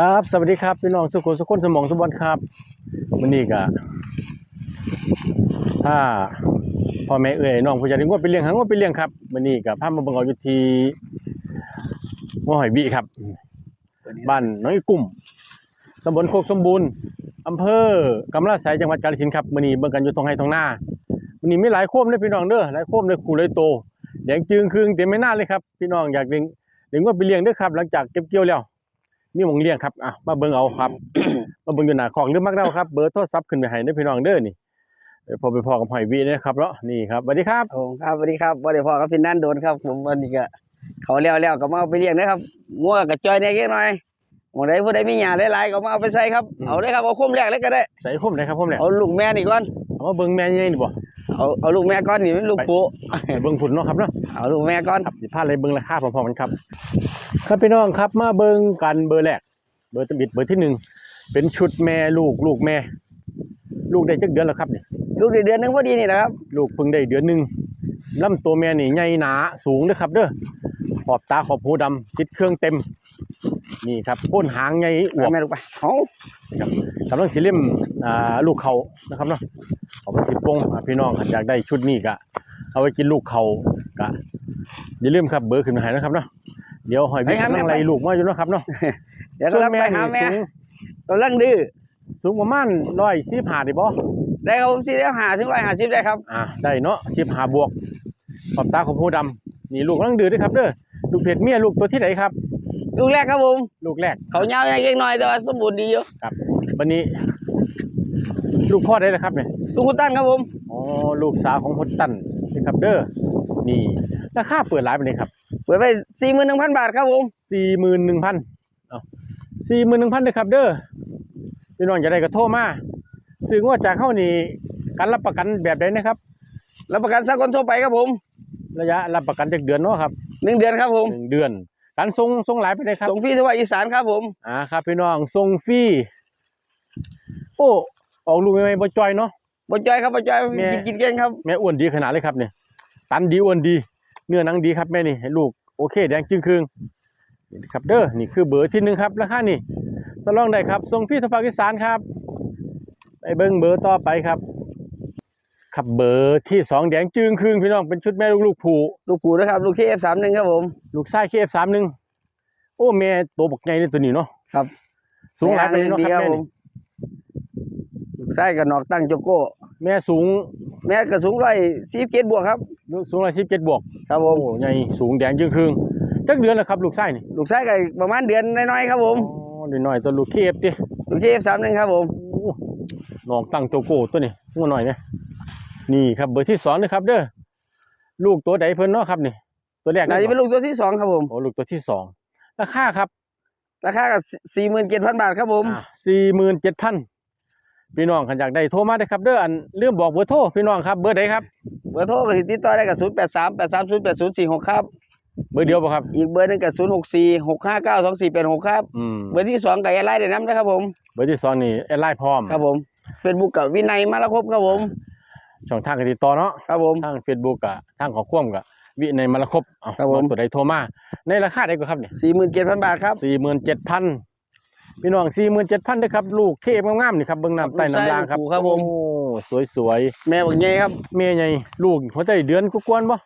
ครับ สวัสดีครับพี่น้องสุขุมสุขคนสมองสมบัติครับวันนี้ก็ถ้าพ่อแม่เอ่ยน้องผู้ใหญ่งวดไปเลี้ยงหางวดไปเลี้ยงครับวันนี้ก็พามาเบิ่งเอาอยู่ที่หัวหอยบีครับ บ้านน้อยกุ้มตำบลโคกสมบูรณ์อำเภอกำลาไสยจังหวัดกาฬสินธุ์ครับมื้อนี้เบิ่งกันอยู่ตรงไห้ตรงหน้ามื้อนี้มีหลายโคมเลยพี่น้องเด้อหลายโคมเลยคู่เลยโตแดงจึงครึ่งเต็มไม่น่าเลยครับ พี่น้องอยากเลี้ยงเลี้ยงว่าไปเลี้ยงเด้อครับ หลังจากเก็บเกี่ยวแล้ว มีหมองเลี้ยงครับอะมาเบิ่งเอาครับ มาเบิ่งอยู่หน้าของหรือมักเด้าครับ เบอร์โทรศัพท์ขึ้นไปให้เด้อพี่น้องเด้อนี่เดี๋ยวพอไปพอกับหอยวีนะครับเนาะนี่ครับสวัสดีครับผมครับสวัสดีครับวันเดี๋ยวพ่อกับพี่นั่นโดนครับ ผมวันนี้ก็เขาเลี้ยวแล้วก็มาเอาไปเลี้ยงนะครับงัวกับจอยเนี่ยเยอะหน่อยหมดใดผู้ใดมีหยาหลายๆก็มาเอาไปใส่ครับเอาเลยครับเอาคุ้มแรกเลยก็ได้ใส่คมได้ครับผมเนี่ยเอาลูกแม่นี่ก่อนเอามาเบิ่งแม่ใหญ่นี่บ่ เอาเอาลูกแม่ก่อนนี่เป็นลูกปูไปเบิ่งผุนเนาะครับเนาะเอาลูกแม่ก่อนครับสิพาเลยเบิ่งราคาพร้อมๆกันครับ ครับพี่น้องครับมาเบิ่งกันเบอร์แรกเบอร์ตะบิดเบอร์ที่หนึ่งเป็นชุดแม่ลูกลูกแม่ ลูกได้จักเดือนแล้วครับนี่ลูกได้เดือนหนึงพอดีนี่แหละครับ ลูกเพิ่งได้เดือนหนึงลำตัวแม่นี่ใหญ่หนาสูงเด้อครับ เด้อขอบตาขอบหูดำติดเครื่องเต็ม นี่ครับพ่นหางใหญ่อวบแม่ลูกไปเอากำลังสิเล่มอ่าลูกเขานะครับเนาะเอาไปสิบปงอ่าพี่น้องอยากได้ชุดนี้ก็เอาไว้กินลูกเขาก็อย่าลืมครับเบอร์ขึ้นมาให้นะครับเนาะเดี๋ยวหอยบิ๊กกำลังไล่ลูกมาอยู่เนาะครับเนาะเดี๋ยวเราไปหาแม่สูงกำลังดื้อสูงประมาณร้อยสิบห้าได้บ่ได้ครับผมสิได้หาถึงร้อยหาสิบได้ครับอ่าได้เนาะสิบห้าบวกขอบตาขอบหูดำนี่ลูกกำลังดื้อด้วยครับเด้อลูกเพชรเมียลูกตัวที่ไหนครับ ลูกแรกครับผมลูกแรกเขาเงาอย่างเล็กน้อยแต่ว่าสมบูรณ์ดีอยู่ครับ วันนี้ ลูกพ่อได้แล้วครับเนี่ยลูกคุณตั้นครับผมอ๋อลูกสาวของฮดตันนี่ครับเด้อนี่ราคาเปิดร้านไปเลยครับ เปิดไปสี่หมื่นหนึ่งพันบาทครับผมสี่หมื่นหนึ่งพันเอาสี่หมื่นหนึ่งพันเลยครับ เด้อพี่น้องจะได้กระโทรมาซื้องวดจากเข้านี่การรับประกันแบบใดนะครับ รับประกันสากลทั่วไปครับผม ระยะรับประกันจากเดือนเนาะครับหนึ่งเดือนครับผมหนึ่งเดือน การส่งส่งหลายไปเลยครับส่งฟรีทั่วอีสานครับผมอ่าครับ พี่น้องส่งฟรีโอ้ออกลูกใหม่ๆบ่จอยเนาะบจอยครับบจอยแม่กินกินเก่งครับแม่อ้วนดีขนาดเลยครับเนี่ยตันดีอ้วนดี เนื้อหนังดีครับแม่นี่ให้ลูกโอเคแดงจึงครึ่งนี่ครับเด้อนี่คือเบอร์ที่หนึ่งครับราคานี่ตลองได้ครับส่งฟรีทางภาคอีสานครับไปเบิ้งเบอร์ต่อไปครับ ครับเบอร์ที่สองแดงจึงครึ่งพี่น้องเป็นชุดแม่ลูกลูกผูลูกปู่นะครับ ลูกเคเอฟสามหนึ่งครับผม ลูกไส้เคฟสามหนึ่งโอ้แม่ตัวบักใหญ่นี่ตัวนี้เนาะครับ สูงหลายไปเลยเนาะดีครับครับแม่ผมนี่ลูกไส้กับนอกตั้งโจโก้ แม่สูง แม่ก็สูงร้อยสี่สิบเจ็ดบวกครับ สูงร้อยสิบเจ็ดบวก ครับผโอ้มใหญ่สูงแดงจึงครึ่งจักเดือนแล้วครับ ลูกไส้นี่ลูกไส้ก็ประมาณเดือนน้อยๆครับผมอ๋อน้อยๆตัวลูกเคฟดิลูกเคเอฟสามหนึ่งครับผมโอ้น้องตั้งโจโก้ตัวนี้งัวหน่อยเนี่ย นี่ครับเบอร์ที่สองนะครับ เด้อลูกตัวใดเพิ่นเนาะครับนี่ตัวแรกน่าจะเป็นลูกตัวที่สองครับผมโอ้ลูกตัวที่สองราคาครับ ราคาก็สี่หมื่นเจ็ดพันบาทครับผมสี่หมื่นเจ็ดพันพี่น้องขันอยากได้โทรมาได้ครับเด้ออันเรื่องบอกเบอร์โทรพี่น้องครับเบอร์ใดครับเบอร์โทรก็ติดต่อได้กับศูนย์แปดสามแปดสามศูนย์แปดศูนย์สี่หกครับเบอร์เดียวป่ะครับอีกเบอร์หนึงกับศูนย์หกสี่หกห้าเก้าสองสี่แปดหกครับอืมเบอร์ที่สองกับแอร์ไลน์เดี๋ยวน้ำนะครับผมเบอร์ที่สองนี่แอดไลน์พร้อมครับผมเฟซบุ๊กกับวินัยมาละครบครับผม ช่องทางการติดต่อเนาะครับผม ทางเฟซบุ๊กกับทางขอความกับวิในมรครบเอาครับผม ตัวใดโทรมาในราคาใดก็ครับเนี่ยสี่หมื่นเจ็ดพันบาทครับสี่หมื่นเจ็ดพันพี่น้องสี่หมื่นเจ็ดพันนะครับลูกเคฟงามๆนี่ครับเบิ้งน้ำใต้น้ำลางครับลูกไส้ลูกปู่ครับผมโอ้สวยสวยแม่บอกไงครับ ๆเมียใหญ่ลูกหัวใจเดือนกุกวนบ่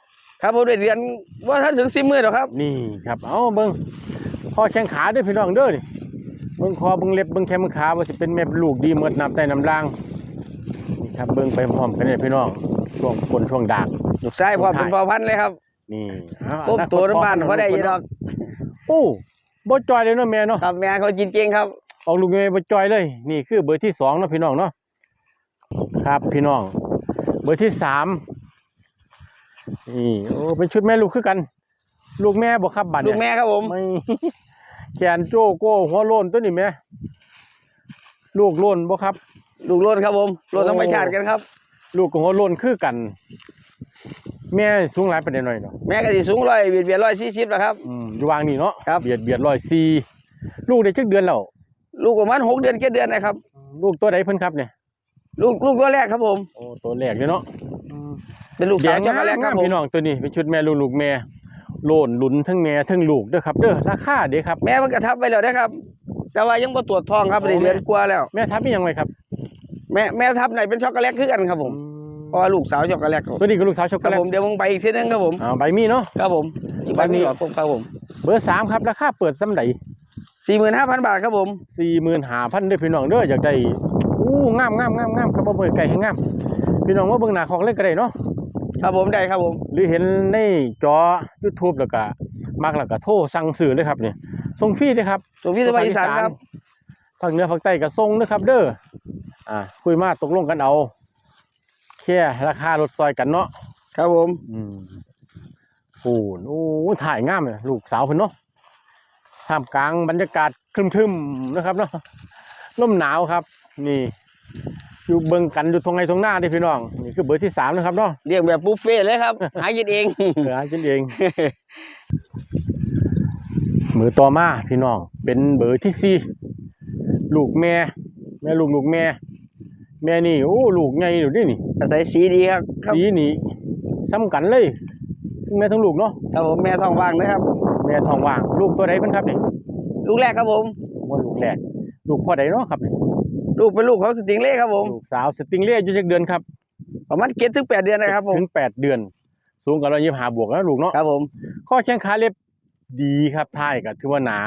ครับผมได้เดือนว่าท่านถึงสิบหมื่นหรอกครับ นี่ครับ เอาเบิ้งคอแข้งขาเด้วยพี่น้องเด้อนี่เบิ้งคอเบิ้งเล็บเบิ้งแข้งเบิ้งขาว่าจะเป็นแม่เป็นลูกดีเมิดน้ำใต้น้ำลางนี่ ครับเบิ้งไปพร้อมกันเนี่ยพี่น้องช่วงคนช่วงดากลูกชายพ่อเป็นพ่อพันธุ์เลยครับนี่เอาครบอนาคตัวน้ำบ้านพ่เขาได้อยี่ดอกโอ้บ่จอยเลยเนาะแม่เนาะครับแม่เขากินเก่งครับออกลูกเมย์บ่จอยเลย นี่คือเบอร์ที่สองเนาะพี่น้องเนาะครับพี่น้อง เบอร์ที่สามนี่โอ้เป็นชุดแม่ลูกคือกัน ลูกแม่บ่ครับบัดลูเนี่ยกแม่ครับผมไม่แขนโจโก้หัวโลนตัวนี้แม่ลูกโลนบ่ครับ ลูกโลนครับผมโลนธรรมชาติกันครับ ลูกกับหัวโลนคือกัน แม่สูงหลายประเด็นหน่อยเนาะแม่ก็สิสูงร้อยเบียดเบียดร้อยสี่สิบแล้วครับ อืมอยู่วางนี่เนาะครับเบียดเบียดร้อยสี่ลูกได้จักเดือนแล้วลูกประมาณหกเดือนเจ็ดเดือนนะครับ ลูกตัวใดเพิ่นครับเนี่ยลูกลูกตัวแรกครับผมโอ้ตัวแรกเลยเนาะเป็นลูกสาวช็อกโกแลตครับผมพี่น้องตัวนี้เป็นชุดแม่ลูกลูกแม่โลนหลุนทั้งแม่ทั้งลูกเด้อครับเด้อราคาเด้อครับ แม่มันกระทับไปแล้วนะครับไปแต่ว่ายังบ่ตรวจท้องครับโอ้ได้เดือนกว่าแล้ว แม่ทับมีหยังไงครับ แม่แม่ทับไหนเป็นช็อกโกแลตคือกันครับผมอืเพราะว่าลูกสาวช็อกโกแลตครับตัวนี้ก็ลูกสาวช็อกคโกรับแลตผมเดี๋ยวมึงไปอีกทีนึงครับผมอ่าใบมีเนาะ ครับผมอีกใบใบนี้นี้ก่อนผมครับผมเบอร์สามครับราคาเปิดซ้ำใดสี่หมื่นห้าพันบาทครับผม สี่หมื่นห้าพันเด้อพี่น้องเด้ออยากได้อู้งามงามงามงามครับบ่เบิ่งไก่ให้งามพี่น้องว่าเบิ่งหน้าของเล็กก็ได้เนาะครับผมได้ครับผม หรือเห็นในจอ YouTube แล้วก็มักแล้วก็โทรสั่งซื้อเลยครับนี่ส่งฟรีเด้อครับส่งพี่สบายอีสานครับ ภาคเหนือภาคใต้ก็ส่งนะครับ เด้อ อ่าคุยมาตกลงกันเอาแค่ราคาลดซอยกันเนาะครับผมอืมโอ้โหถ่ายงามเลยลูกสาวเพิ่นเนาะท่ามกลางบรรยากาศครึมๆนะครับเนาะลมหนาวครับ นี่อยู่เบิ่งกันอยู่ตรงไหนตรงหน้าเด้อพี่น้องนี่คือเบอร์ที่สามนะครับเนาะเรียกแบบบุฟเฟ่ต์เลยครับ หากินเอง เหลือกินเอง มือต่อมาพี่น้องเป็นเบอร์ที่สี่ลูกแม่ แม่ลูกลูกแม่ แม่นี่โอ้ลูกใหญ่อยู่นี่นี่อาศัยสีดีครับครับสีนี่ซ้ำกันเลยทั้งแม่ทั้งลูกเนาะครับผมแม่ท้องว่างนะครับ แม่ทองว่างลูกตัวใดเพิ่นครับนี่ลูกแรกครับผมว่าลูกแรก ลูกพ่อใดเนาะครับนี่ลูกเป็นลูกของสติงเล่ครับผมลูกสาวสติงเล่อยู่จักเดือนครับประมาณเจ็ดถึงแปดเดือนนะครับผมถึงแปดเดือน สูงกับเรายี่ห้าบวกแล้วลูกเนาะครับผมข้อแข้งขาเล็บดีครับท้ายก็ถือว่าหนา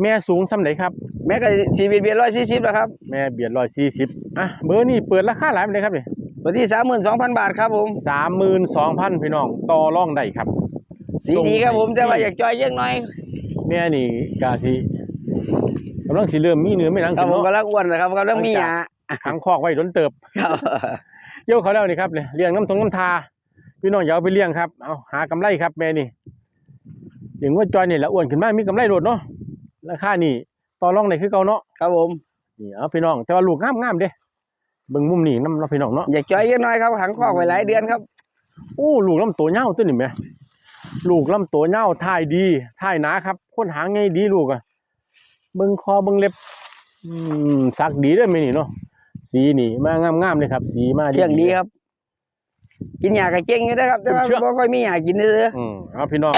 แม่สูงส่ำไหนครับ แม่ก็ชีวิตเบียร์ร้อยสี่สิบแล้วครับแม่เบียดร้อยสี่สิบอะเบอร์นี่เปิดราคาหลายไปเลยครับนี่วันที่สามหมื่นสองพันบาทครับผมสามหมื่นสองพันพี่น้องต่อรองได้ครับสีดีครับผมแต่ว่าอยากจอยเยอะหน่อยแม่นี่กาสิกำลังสิเริ่มมีเนื้อไม่หนังครับกินผมเนาะกำลังอ้วนนะครับกำลังมีหยาขังคอกไว้โดนเติบครับเกี่ยวเขาแล้วนี่ครับเนี่ยเลี้ยงน้ำทงน้ำทาพี่น้องอย่าเอาไปเลี้ยงครับเอาหากำไรครับแม่นี่อย่างว่าจอยนี่แหละอ้วนขึ้นมามีกำไรโดดเนาะราคานี่ ต่อรองได้คือเก่าเนาะครับผมนี่เอาพี่น้องแต่ว่าลูกงามงามๆเด้เบิ่งมุมนี้น้ำเราะพี่น้องเนาะอยากจอยเยอะหน่อยครับขังคอกไว้หลายเดือนครับโอ้ลูกลำตัวเน่าวตัวนี้แหม่ลูกลำตัวเน่าวท่ายดีท่ายหนาครับคนหางไงดีลูกอะเบิ่งคอเบิ่งเล็บ อืมสักดีเด้อแม่นี่เนาะสีนี่มางามๆเลยครับ สีมา เชื่องดีครับ กินหยากระเจ๊งอยู่นะครับ แต่ว่าเชื่อง บ่ค่อยมีหยากินเลยอืมเอาพี่น้อง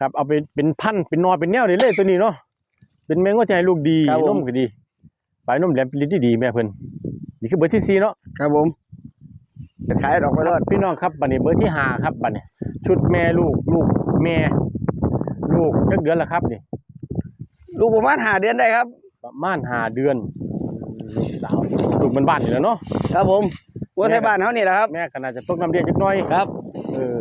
ครับเอาไปเป็นพันธุ์เป็นนอเป็นแนวได้เลยตัวนี้เนาะ เป็นแมงว่าใจลูกดีนมก็ดีปลายนมแหลมเป็นลิ้นที่ดีแม่เพิ่นนี่คือเบอร์ที่สี่เนาะครับผมจะขายดอกไปรอดพี่น้องครับบัดนี้เบอร์ที่ห้าครับบัดนี้ชุดแม่ลูกลูกแม่ ลูกจักเดือนละครับนี่ ลูกประมาณหาเดือนได้ครับ ประมาณห้าเดือนลูกสาวลูกมันบ้านอยู่แล้วเนาะ ครับผมวัวไทยบ้านเขานี่แหละครับ แม่ก็น่าจะตกน้ำเลี้ยงจักหน่อยครับ เออ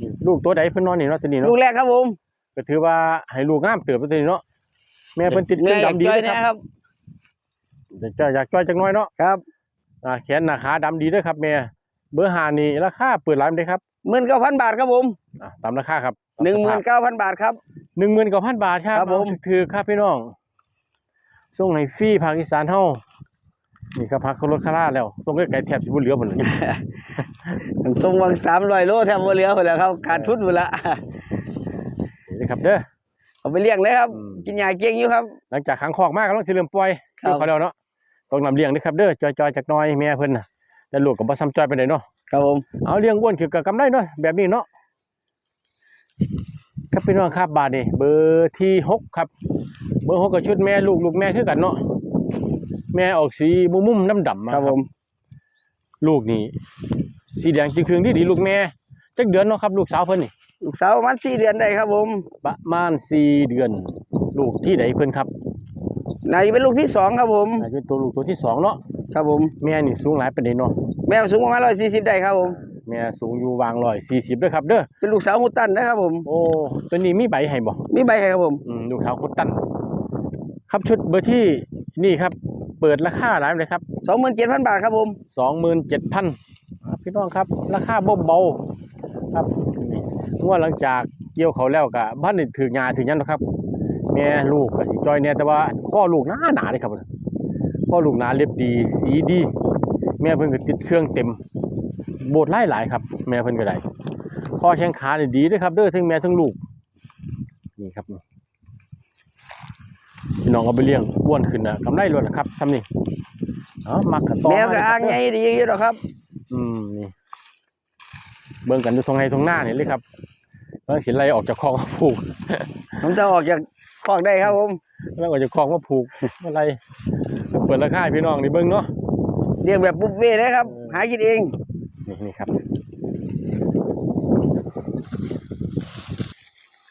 นี่ลูกตัวใดเพิ่นนอนนี่เนาะตัวนี้ลูเนาะกแรกครับผมก็ถือว่าให้ลูกงามเติบตัวนี้เนาะ แม่เพิ่นติดเครื่องดำดีแม่เด้อยากจอยอนะครับจะอยากจ้อยจักหน่อยเนาะครับอ่าแขนหน้าขาดำดีเด้อครับแม่เบอร์หานี่ราคาเปิดร้านได้ครับหมื่นเก้าพันบาทครับผมอ่าตามราคาครับหนึ่งหมื่นเก้าพันบาทครับหนึ่งหมื่นเก้าพันบาทครับครับผมเอาถือครับพี่น้องส่งให้ฟรีภาคอีสานเฮานี่ก็พักเขาลดค่าราแล้วส่งใกล้ๆแทบสิบ่เหลือหมดเลยส่งวังสามร้อยโลแทบบ่เหลือหมดแล้วครับขาดทุนหมดละนี่นะครับเด้อ เอาไปเลี้ยงเลยครับ อืม กินหยาเก่งอยู่ครับ หลังจากขังคอกมากก็ต้องสิเริ่มปล่อยครับ ลูกเขาแล้วเนาะต้องนำเลี้ยงนะครับเด้อจอยๆจากหน้อยแม่เพิ่นน่ะแต่ลูกก็บ่ซ้ำจอยไปไหนใดเนาะครับผม เอาเลี้ยงอ้วนคือกับกำไรเนาะแบบนี้เนาะครับพี่น้องครับบาทนี่เบอร์ที่หกครับ เบอร์หกกับชุดแม่ลูกลูกแม่คือกันเนาะแม่ออกสีมุมมุมๆน้ำดำมา ครับผม ลูกนี่สีแดงจริงคืนที่ดีลูกแม่จักเดือนเนาะครับ ลูกสาวเพิ่นนี่ ลูกสาวประมาณสี่เดือนได้ครับ ผม ประมาณสี่เดือน ลูกที่ไหนเพิ่นครับนายเป็นลูกที่สองครับผมน่าจะเป็นตัวลูกตัวที่สองเนาะครับผมแม่นี่สูงหลายเป็นเดเนาะแม่สูงประมาณร้อยสี่สิบได้ครับผมแม่สูงอยู่วางร้อยสี่สิบด้วยครับเด้อเป็นลูกสาวฮูตันนะครับผมโอ้ตัวนี้มีใบให้บ่มีใบให้ครับผมอืมลูกสาวคุดตัน ครับชุดเบอร์ที่นี่ครับ เปิดราคาหลายเลยครับสองหมื่นเจ็ดพันบาทครับผมสองหมื่นเจ็ดพันพี่น้องครับ ราคาเบาๆครับนี่ง วดหลังจากเกี่ยวเขาแล้วก็บ้านนี่ถืองาถือยันนะครับแม่ลูกก็สิจอยเนี่ยแต่ว่าข้อลูกหนาหนาเลยครับข้อลูกหนาเล็บดี สีดี แม่เพิ่นก็ติดเครื่องเต็ม โบดไล่หลายครับ แม่เพิ่นก็ได้ข้อแข้งขาเนี่ยดีเด้วยครับเด้อทั้งแม่ทั้งลูกนี่ครับพี่น้องเอาไปเลี้ยงอ้วนขึ้นนะกำไรล้วนนะครับทำนี่เอามักกระต่อแมวกับมอ่างเลยใหครับญ่ดีอยู่หรอกครับ อืมนี่เบิ่งกันอยู่ตรงไหนตรงหน้านี่เลยครับ แล้วเห็นอะไรออกจากคอกผูกผมจะออกจากคอกได้ครับผมแล้วก็จะคล้องมาผูกอะไรเปิดราคาให้พี่น้องนี่เบิ่งเนาะเลี้ยงแบบบุฟเฟ่ต์เลยครับเออหากินเองนี่นี่ครับ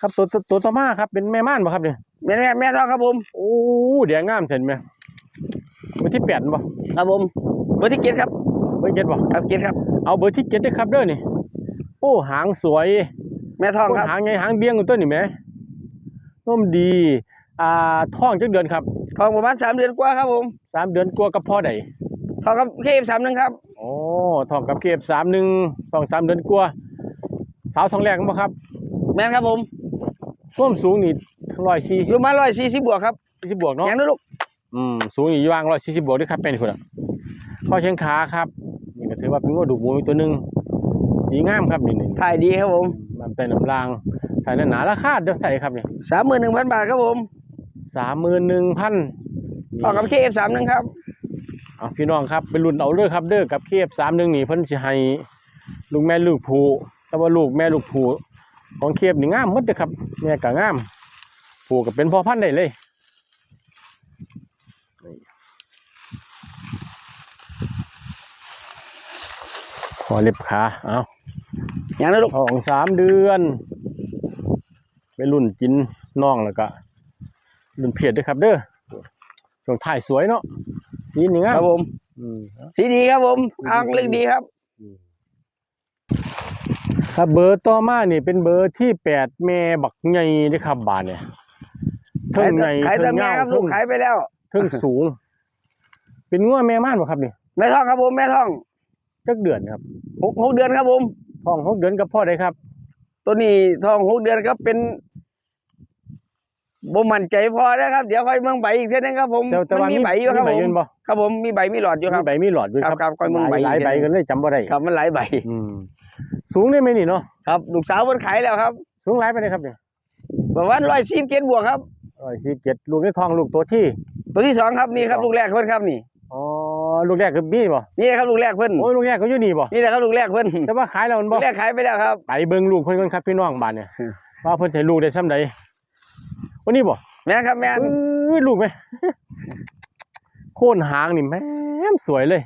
ครับตัวตัวตัวต่อมาครับ เป็นแม่ม่านบ่ครับเนี่ยแม่แม่แม่ทองครับผมโอ้เดียงงามเห็นไหมเบอร์ที่แปดบ่ครับผมเบอร์ที่เจ็ดครับเบอร์เจ็ดบ่ครับเจ็ดครับเอาเบอร์ที่เจ็ดด้วยครับเด้อนี่โอ้หางสวย แม่ทองครับหางไงหางเบี้ยงอยู่ตัวนี่แหมนุ่มดีอ่าท้องจักเดือนครับทองประมาณสามเดือนกว่าครับผมสามเดือนกว่ากับพ่อใดทองครับเคฟสามหนึ่งครับโอ้ท้องกับเก็บสามหนึ่งท้องสามเดือนกว่าสาวท้องแรกมั้งครับ แม่นครับผมร่วมสูงนี่ร้อยสี่อยู่มาร้อยสี่สิบบวกครับสิบบวกเนาะอย่างนั้นลูกอืมสูงอยู่วางร้อยสี่สิบบวกด้วยครับเป็นคนละข้อเชียงขาครับนี่ก็ถือว่าเป็นงวดดูกหมูอีกตัวหนึ่งดีงามครับนี่นี่ถ่ายดีครับผม มันเป็นน้ำรางใส่หนาราคาเดี๋ยวใส่ครับนี่สามหมื่นหนึ่งพันบาทครับผมสามหมื่นหนึ่งพันทองกับเคฟสามหนึ่งครับเอาพี่น้องครับเป็นรุ่นเอาเด้อครับเด้อกับเคฟสามหนึ่งนี่เพิ่นสิให้ลูกแม่ลูกผูแต่ว่าลูกแม่ลูกผูของเคฟนี่งามหมดเลยครับแม่ก็งามผูก็เป็นพ่อพันธุ์ได้เลยขอเล็บขาเอาอ ย่างนั้นลูกท้องสามเดือนไปรุ่นกินน่องแล้วก็รุ่นเพียดด้วยครับ เด้อช่วงถ่ายสวยเนาะสีนี่งามครับผมอืมสีดีครับผมอ่างเล็กดีครับครับเบอร์ต่อมานี่เป็นเบอร์ที่แปดแม่บักใหญ่เด้อครับบาทเนี่ยเทิขายงแต่ใหญ่ขายแต่เทิงแม่เงาครับลูเทิกงขายไปแล้วเทิงสูง เป็นงัวแม่ม่านบ่ครับนี่แม่ทองครับผมแม่ทองจักเดือนครับหกหกเดือนครับผม ท้องหกเดือนกับพ่อได้ครับ ตัวนี้ทองหกเดือนครับเป็นบ่มั่นใจพอนะครับ เดี๋ยวค่อยเมืองใบอีกเท่านึงครับผมแต่แต่มันว่ามีมีใบอยู่ครับมีใบผมยืนบ่ครับผมมีใบมีหลอดอยู่คมีรับใบมีหลอดด้วยครับครับครับค่อยมึงหลายใบหลายใบกันเลยจำบ่ได้ครับมันหลายใบอืมสูงได้ไหมนี่เนาะครับลูกสาวเพิ่นขายแล้วครับ สูงหลายไปเลยครับเนี่ยประมาณร้อยสิบเกตบวกครับร้อยสิบเจ็ดลูกในท้องลูกตัวที่ ตัวที่สองครับนี่ครับลูกแรกเพิ่นครับนี่อ๋อ ลูกแรกคือมีบ่นี่ครับลูกแรกเพิ่นโอ้ยลูกแรกก็อยู่นี่บ่นี่แหละครับลูกแรกเพิ่นแต่ว่าขายแล้วมันลูบ่กแรกขายไปแล้วครับไปเบิ่งลูกเพิ่นก่อนครับพี่น้องบ้านเนี่ยอืมว่าเพิ่นให้ลูกได้ซ้ำใดวันนี้บ่แม่นครับแม่นเอ้ยลูกไหมโค่นหางนี่แม่มสวยเลย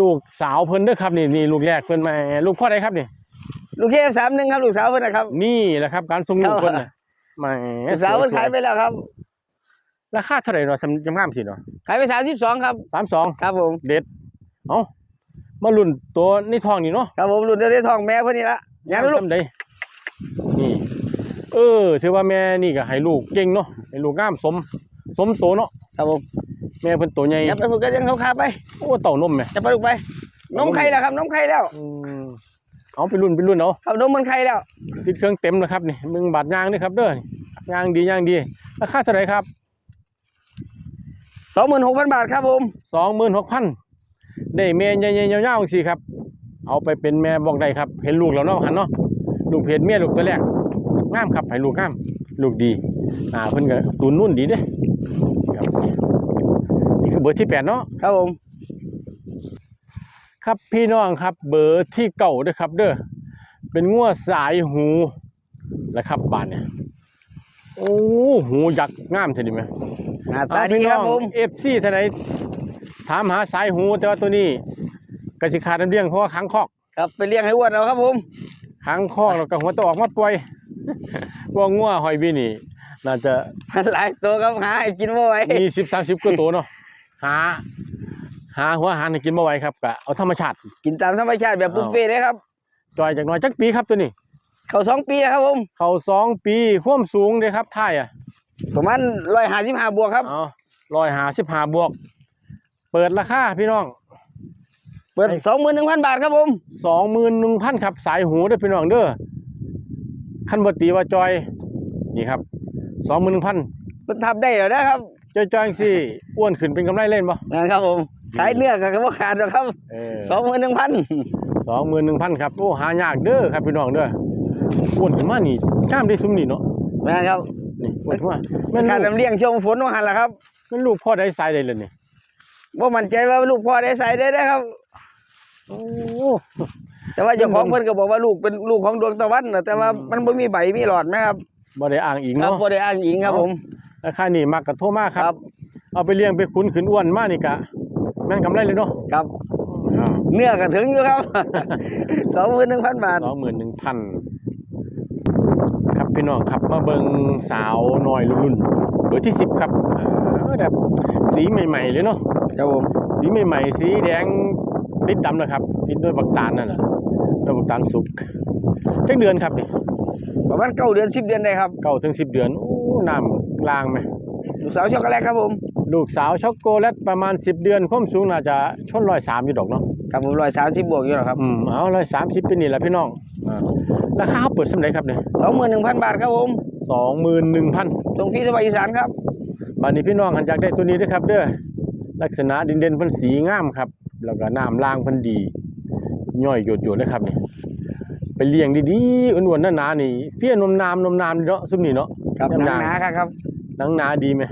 ลูกสาวเพิ่นเด้อครับนี่นี่ลูกแรกเพิ่นมาลูกพ่อใดครับนี่ลูกเคฟสามหนึ่งครับลูกสาวเพิ่นนะครับ นี่แหละครับ การส่งลูกเพิ่นน่ะแหมลูกสาวเพิ่นขายไปแล้วครับ ราคาเท่าไหร่เนาะสำจำงามสิเนาะขายไปสามสิบสองครับ32ครับผมเด็ดเอ้ามารุ่นตัวในท้องนี่เนาะครับผมรุ่นเดียวได้ทองแม่เพิ่นนี่ละยังลูกจำได้นี่ เออ ถือว่าแม่นี่ก็ให้ลูกเก่งเนาะให้ลูกงามสม สมโตเนาะครับผมแม่เพิ่นตัวใหญ่ยับไปฝึกกันยังเขาขาไปโอ้เต่านมแม่จะไปลูกไปนมไข่แล้วครับนมไข่แล้วอืมเอาไปรุ่นไปรุ่นเอาครับนมมันไข่แล้วติดเครื่องเต็มนะครับนี่มึงบาดยางนี่ครับเด้อยางดียางดีราคาเท่าไหร่ครับ สองหมื่นหกพันบาทครับผมสองหมื่นหกพันได้แม่ใหญ่ๆยาวๆสิครับ เอาไปเป็นแม่บอกได้ครับ เห็นลูกแล้วเนาะหันเนาะลูกเพจเมียลูกตัวแรกงามครับให้ลูกงาม ลูกดี อ่าเพิ่นก็ตูนนุ่นดีเด้ครับนี่คือเบอร์ที่แปดเนาะครับผมครับพี่น้องครับ เบอร์ที่เก่าด้วยครับ เด้อเป็นงัวสายหูนะครับบานเนี่ยโอ้หูยักษ์งามเท่านี้ไหม หน้าตาดีครับผมเอฟซีท่านไหนถามหาสายหูแต่ว่าตัวนี้กสิขาดน้ำเลี้ยงเพราะว่าขังคอก ครับไปเลี้ยงให้อ้วนเอาครับผมขังคอกแล้วก็หัวตะออกมาปล่อยว่างัวหอยบีนี่ น่าจะมันหลายตัวครับหาให้กินบ่ไหวมีสิบสามสิบกว่าตัวเนาะหา หาหัวอาหารให้กินมาไหวครับก็เอาธรรมชาติ กินตามธรรมชาติแบบบุฟเฟ่ต์เลยครับจอยจากหน้อยจักปีครับตัวนี้ เขาสองปีแล้วครับผม เขาสองปีความสูงเลยครับท่ายอะ ประมาณร้อยห้าสิบห้าบวกครับ เอาร้อยหาสิบหาบวก เปิดราคาพี่น้องเปิดสองหมื่นหนึ่งพันบาทครับผม สองหมื่นหนึ่งพันครับ สายหูเด้อพี่น้องเด้อขั้นบตีว่าจอย นี่ครับสองหมื่นหนึ่งพันมันทำได้เหรอนะครับจอยจอยสิอ้วนขึ้นเป็นกำไรเล่นปะนั่นครับผมขายเนื้อกับว่าขาดหรอกครับเออสองหมื่นหนึ่งพันสองหมื่นหนึ่งพันครับโอ้หายากเด้อครับพี่น้องเด้ออ้วนขึ้นมานี่จ้ามได้ซุ้มนี่เนาะนั่นครับ นี่ อ้วนขึ้นมามัแม่นนขาดลูกน้ำเลี้ยงช่วงฝนว่าหันละครับแม่นลูกพ่อได้สายได้เลยนี่ว่ามั่นใจว่าลูกพ่อได้ใส่ได้ได้ครับโอ้แต่ว่าเจ้าของเพิ่นก็บอกว่าลูกเป็นลูกของดวงตะวันน่ะแต่ว่าอืมมันบ่มีใบมีหลอดไหมครับบ่ได้อ่างอิงครับเนาะบ่ได้อ้างอิงครับ ผมราคานี่มักกะโทรมาคครัรับบเอาไปเลี้ยงไปขุนขึ้นอ้วนมานี่กะแม่นกำไรเลยเนาะครับเนื้อก็ถึงอยู่ครับสองหมื่นหนึ่งพันบาทสองหมื่นหนึ่งพันครับ พี่น้องครับ มาเบิงสาวน้อยรุ่นๆเบอร์ที่สิบครับเออแบบสีใหม่ ๆ เลยเนาะครับผมสีใหม่ๆ สีแดงติดดำนะครับ ติดด้วยบักตาลนั่นแหละด้วยบักตาลสุกจักเดือนครับนี่ประมาณเก้าเดือนสิบเดือนได้ครับเก้าถึงสิบเดือนโอ้น้ำลางไหมลูกสาวช็อกโกแลตครับผม ลูกสาวช็อกโกแลตประมาณสิบเดือนความสูงน่าจะชนร้อยสามอยู่ดอกเนาะครับผมร้อยสามสิบบวกอยู่หรอครับอืมเอาร้อยสามสิบเป็นนี่แหละพี่น้องอ่า ราคาเขาเปิดสำเร็จครับเนี่ยสองหมื่นหนึ่งพันบาทครับผมสองหมื่นหนึ่งพันส่งฟรีสบายอีสานครับบัดนี้พี่น้องหันจากได้ตัวนี้ด้วยครับ เด้อลักษณะดินเด่นเพิ่นสีงามครับ แล้วก็น้ำล่างเพิ่นดีย่อยโยดๆเลยครับนี่ไปเลี้ยงดีๆอ้วนๆหนาๆนี่เฟี้ยนมนามนมนามเนาะซุมนี่เนาะครับหน้ำนังหนาครับครับหนังหนาดีไหม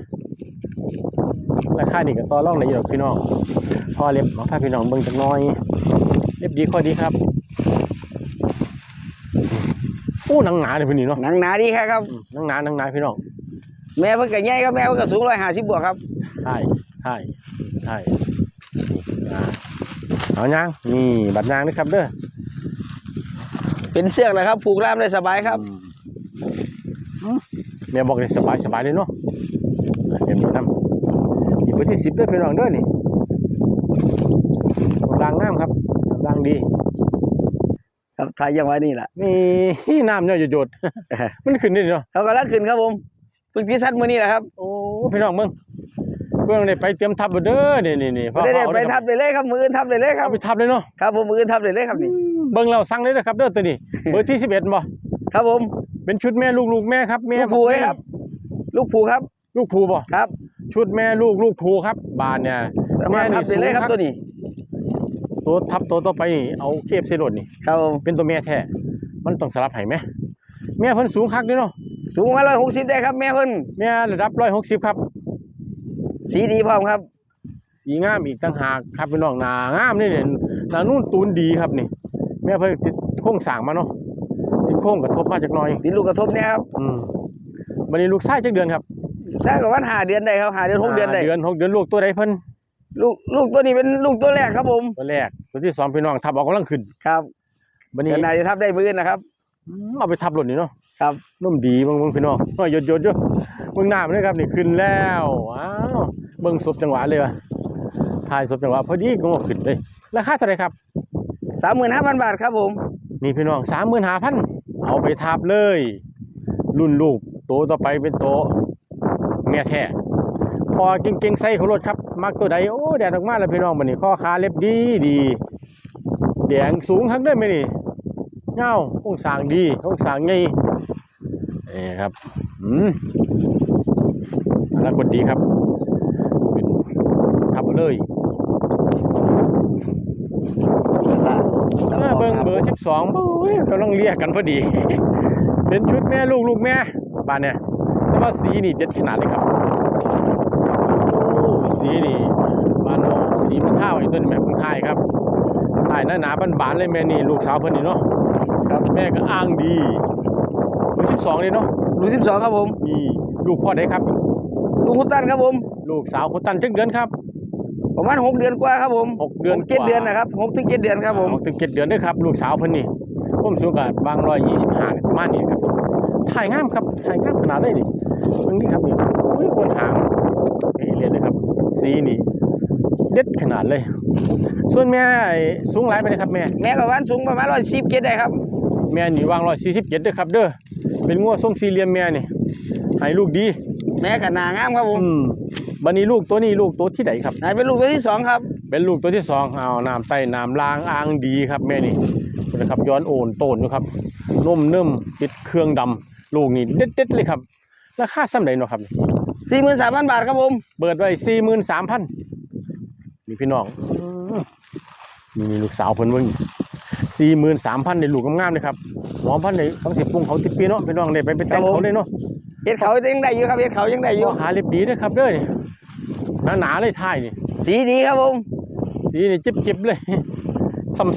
ราคานี่ก็ต่อรองได้อยู่ดอกพี่น้องพอเล็บมาพาพี่น้องเบิ่งจักหน้อย เล็บดีข้อดีครับ โอ้หนังหนาเลยพี่นี่เนาะหนังหนาดีครับครับอืมหนังหนาหนังหนาพี่น้องแม่เพิ่งกะใหญ่ครับแม่เพิ่งกะสูงร้อยห้าสิบบวกครับใช่ใช่ใช่นี่นะเอายางนี่บัตรยางนะครับเด้อเป็นเชือกเลยครับ ผูกล่ามได้สบายครับอืมแม่บอกเลยสบายสบายเลยเนาะอะเดี๋ยวมีน้ำอีกเบอร์ที่สิบเด้อพี่น้องเด้อนี่ลางงามครับลางดี ครับทายยังไว้นี่แหละนี่น้ำเนี่ยหยดๆมันขึ้นนี่เนาะเขาก็ลักขึ้นครับผมเพิ่งพิซัดมือนี่แหละครับโอ้พี่น้องเบิ่งเบิ่งได้ไปเตรียมทับบ่เด้อนี่นี่นี่ไม่ได้ไปทับเลยเลยครับมืออื่นทับเลยเลยครัเอาบไปทับเลยเนาะครับผมมืออื่นทับเลยเลยครับนี่เบิ่งแล้วสั่งเลยนะครับเด้อตัวนี้เบอร์ที่11บ่ครับผม เป็นชุดแม่ลูกลูกแม่ครับแม่ลูกผูเลยครับ ลูกผูครับ ลูกผูบ่ครับ ชุดแม่ลูกลูกผูครับ บานเนี่ยแต่มาทับเลยเลยครับตัวนี้ ตัวทับตัวต่อไปนี่เอาเก็บใส่รถนี่ ครับผมเป็นตัวแม่แท้ มันต้องสลับให้ไหมแม่เพิ่นสูงคักเด้อเนาะ สูงมาร้อยหกสิบได้ครับแม่เพิ่นแม่ระดับ160ครับ สีดีพร้อมครับ สีงามอีกต่างหากครับพี่น้องหน้างามนี่เนี่ยหน้านุ่นตูนดีครับนี่ แม่เพิ่นติดโครงสร้างมาเนาะติดโครงกระทบมาจักหน่อย สีลูกกระทบเนี่ยครับอืมวันนี้ลูกชายจักเดือนครับ ใช่กับวันหาเดือนได้ครับหาเดือนหกเดือนได้าเดือนหกเดือนลูกตัวใดเพิ่น ลูกลูกตัวนี้เป็นลูกตัวแรกครับผม ตัวแรกตัวที่สองพี่น้องทับออกกำลังขึ้นครับวันนี้เดือนไหนจะทับได้มือนะครับ อืมเอาไปทับรถนี่เนาะครับ นุ่มดีเบิ่งเบิ่งพี่น้องน้อยหยดหยดๆอยู่เบิ่งหน้ามันเลยครับนี่ขึ้นแล้วว้าวเบิ่งศพจังหวะเลยวะถ่ายศพจังหวะพอดีก็มาขึ้นเลยราคาเท่าไหร่ครับ สามหมื่นห้าพันบาทครับผม นี่พี่น้องสามหมื่นห้าพันเอาไปทับเลย รุ่นลูกโตต่อไปเป็นโตแม่แท้ พอเก่งๆใส่ของรถครับ มักตัวใดโอ้แดดออกมาแล้วพี่น้องบันนี้ข้อขาเล็บดีดีแดงสูงทั้งได้ไหมนี่เงาโครงสางดีโครงสางใหญ่นี่ครับอืมอนาคตดีครับเป็นทับเอาเลยเออเบิ่งเบอร์สิบสองเบ้ยกำลังเรียกกันพอดี เป็นชุดแม่ลูกลูกแม่บ้านเนี่ยแต่ว่าสีนี่เด็ดขนาดเลยครับ สีนี่บ้านเราสีมันข้าวอีกตัวนี้แม่มันคายครับคายหน้าหนาบานๆเลยแม่นี่ลูกสาวเพิ่นนี่เนาะครับแม่ก็อ้างดีเบอร์สิบสองเลยเนาะลูกสิบสองครับผมนี่ลูกพ่อได้ครับ ลูกคุตันครับผม ลูกสาวคนตันจักเดือนครับประมาณหกเดือนกว่าครับผมหกเดือนเจ็ดกว่าเดือนนะครับหกถึงเจ็ดเดือนครับผมหกถึงเจ็ดเดือนเด้วยครับ ลูกสาวเพิ่นนี่ผมสูงกับบางร้อยยี่สิบห้าประมาณนี้ครับถ่ายงามครับถ่ายงามขนาดเลยนี่เบิ่งนี่ครับนี่โอ้ยคนหางเอเลียนเลยครับ สีนี่เด็ดขนาดเลย ส่วนแม่ไอ้สูงหลายไปเลยครับแม่ แม่ประมาณสูงประมาณร้อยสิบเจ็ดได้ครับ แม่นี่วางร้อยสี่สิบเจ็ดด้วยครับเด้อ เป็นงัวทรงสี่เหลี่ยมแม่นี่ให้ลูกดี แม่กับนางามครับผมอืมบันนี้ลูกตัวนี้ลูกตัวที่ไหนครับนายเป็นลูกตัวที่สองครับ เป็นลูกตัวที่สองเอาน้ำใต้น้ำล้างอ่างดีครับแม่นี่นะครับย้อนโอนโตนอยู่ครับนุ่มนุ่มติดเครื่องดำลูกนี่เด็ดๆเลยครับราคาส่ำไหนเนาะครับ สี่หมื่นสามพันบาทครับผมเปิดไว้สี่หมื่นสามพันนี่พี่น้องอื้อนี่ลูกสาวเพิ่นเบิ่งสี่หมื่นสามพันในลูกงามๆเลยครับหมอพันในเขาสิปรุงเขาติดปีเนาะพี่น้องได้ไปเป็นแต่งเขาเลยเนาะเฮ็ดเขายังได้อยู่ครับเฮ็ดเขายังได้อยู่หาเล็บดีเด้อครับเด้อนี่หนาๆเลยท้ายนี่สีดีครับผมสีนี่จิบๆเลย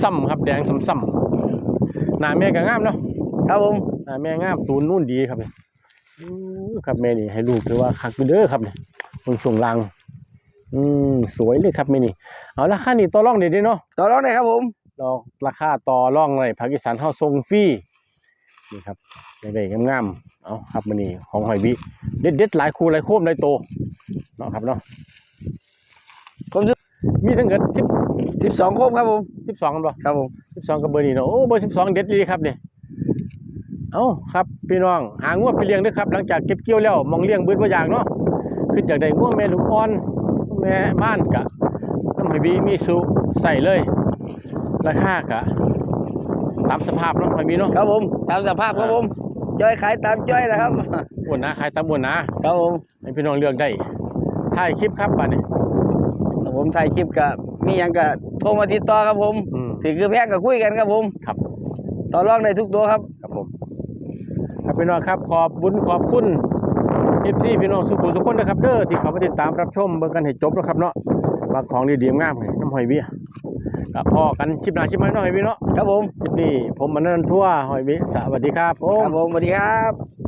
ซ้ำๆครับแดงซ้ำๆหน้าแม่ก็งามเนาะครับผมหน้าแม่งามตูนนู่นดีครับนี่อือ ครับแม่นี่ให้ลูกถือว่าคักอยู่เด้อครับเนี่ยเบิ่งช่วงล่างอืมสวยเลยครับแม่นี่ เอาราคานี่ต่อรองได้เด้เนาะต่อรองได้ครับผมดอกราคาต่อรองเลยภาคอีสานเฮาส่งฟรีนี่ครับได้ๆงามๆเอาครับมื้อนี้ของหอยบิเด็ดๆหลายคู่หลายโคมหลายโตเนาะครับเนาะผมซื้อมีทั้งเกิดสิบสองโคมครับผม10 12กันบ่ครับผม12กับเบอร์นี้เนาะโอ้เบอร์12เด็ดดีครับนี่ เอ้าครับพี่น้องหางวดไปเลี้ยงเด้อครับ หลังจากเก็บเกี่ยวแล้วมองเลี้ยงเบิดบ่อยากเนาะคือจากได้งวดแม่ลูกอ่อนแม่ม่านกะน้ำหอยบิมีสุใส่เลย ราคากะตามสภาพเนาะหอยบิเนาะครับผมตามสภาพครับผมจ้อยขายตามจ้อยนะครับอ้วนนะขายตามอ้วนนะครับผมให้พี่น้องเลือกได้ถ่ายคลิปครับบัดนี้ครับผมถ่ายคลิปกับมีหยังก็โทรมาติดต่อครับผมอืมถือคือแพงก็คุยกันครับผมครับ ต่อรองได้ทุกตัวครับครับผมครับ พี่น้องครับขอบบุญขอบคุณเอฟซีพี่น้องสุขุมสุขคนนะครับเด้อที่เขามาติดตามรับชมเบิ่งกันให้จบนะครับเนาะว่าของดีๆงามให้น้ำหอยเบี้ยกับพ่อกันคลิปหน้าคลิปใหม่เนาะหอยเบี้ยเนาะครับผม คลิปนี้ผมมันนันท์ทั่วหอยเบี้ยสวัสดีครับผคมรับผมสวัสดีครับ